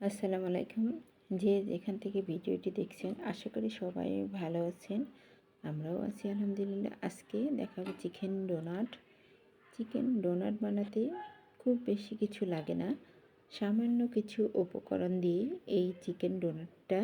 আসসালামু আলাইকুম। যে যেখান থেকে ভিডিওটি দেখছেন, আশা করি সবাই ভালো আছেন। আমরাও আছি, আলহামদুলিল্লাহ। আজকে দেখাবো চিকেন ডোনাট। চিকেন ডোনাট বানাতে খুব বেশি কিছু লাগে না। সামান্য কিছু উপকরণ দিয়ে এই চিকেন ডোনাটটা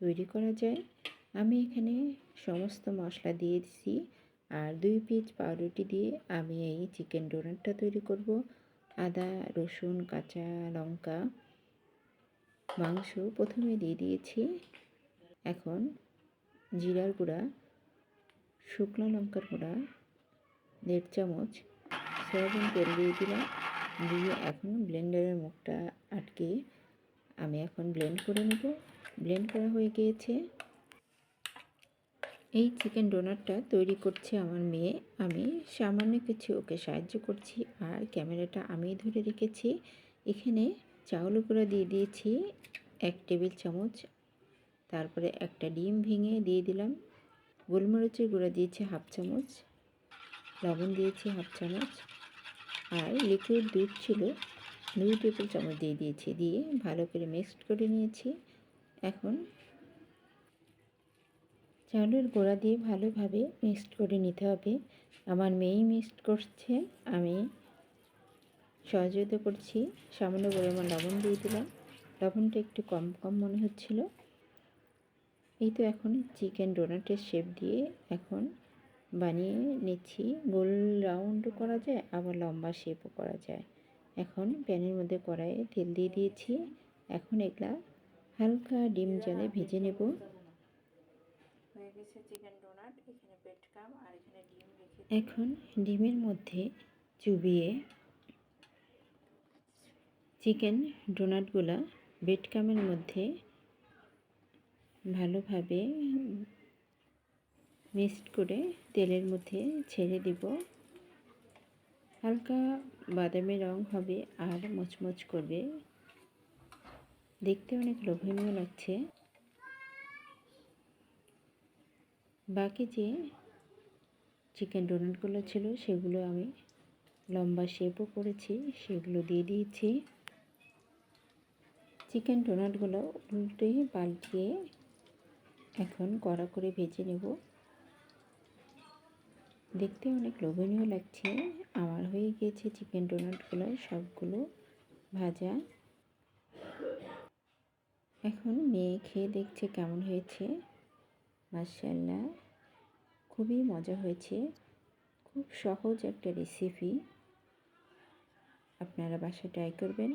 তৈরি করা যায়। আমি এখানে সমস্ত মশলা দিয়ে দিছি আর দুই পিস পাউরুটি দিয়ে আমি এই চিকেন ডোনাটটা তৈরি করব। আদা, রসুন, কাঁচা লঙ্কা মাংস প্রথমে দিয়ে দিয়েছি। এখন জিরার গুঁড়া, শুকনো লঙ্কার গুঁড়া, দেড় চামচ সয়াবিন তেল দিয়ে দিলাম। দিয়ে এখন ব্লেন্ডারের মুখটা আটকে আমি এখন ব্লেন্ড করে নেব। ব্লেন্ড করা হয়ে গিয়েছে। এই চিকেন ডোনারটা তৈরি করছে আমার মেয়ে। আমি সামান্য কিছু ওকে সাহায্য করছি আর ক্যামেরাটা আমি ধরে রেখেছি। এখানে চাউল গুঁড়া দিয়ে দিয়েছি এক টেবিল চামচ। তারপরে একটা ডিম ভেঙে দিয়ে দিলাম। গোলমরিচের গুঁড়া দিয়েছি হাফ চামচ। লবণ দিয়েছি হাফ চামচ। আর লিকুইড দুধ ছিল, দুই টেবিল চামচ দিয়ে দিয়েছি। দিয়ে ভালো করে মিক্সড করে নিয়েছি। এখন চাউলের গোড়া দিয়ে ভালোভাবে মিক্সড করে নিতে হবে। আমার মেয়েই মিক্সড করছে, আমি সহযোগিতা করছি। সামান্য পরিমাণ লবণ দিয়ে দিলাম। লবণটা একটু কম কম মনে হচ্ছিল। এই তো এখন চিকেন ডোনাটের শেপ দিয়ে এখন বানিয়ে নিচ্ছি। গোল রাউন্ডও করা যায় আবার লম্বা শেপও করা যায়। এখন প্যানের মধ্যে কড়াইয়ে তেল দিয়ে দিয়েছি। এখন এগুলা হালকা ডিম জলে ভেজে নেব। হয়ে গেছে চিকেন ডোনাট এখানে বেডকাম আর এখানে ডিম এখন ডিমের মধ্যে চুবিয়ে চিকেন ডোনাটগুলো বেডকামের মধ্যে ভালোভাবে মিক্সড করে তেলের মধ্যে ছেড়ে দিব। হালকা বাদামি রং হবে আর মচমচ করবে। দেখতে অনেক লোভনীয় লাগছে। বাকি যে চিকেন ডোনাটগুলো ছিল সেগুলো আমি লম্বা শেপও করেছি, সেগুলো দিয়ে দিয়েছি। চিকেন ডোনাটগুলো উল্টে পাল্টিয়ে এখন কড়া করে ভেজে নেব। দেখতে অনেক লোভনীয় লাগছে। আমার হয়ে গিয়েছে চিকেন ডোনাটগুলো সবগুলো ভাজা। এখন মেয়ে খেয়ে দেখছে কেমন হয়েছে। মার্শাল্লাহ খুবই মজা হয়েছে। খুব সহজ একটা রেসিপি আপনারা বাসায় ট্রাই করবেন।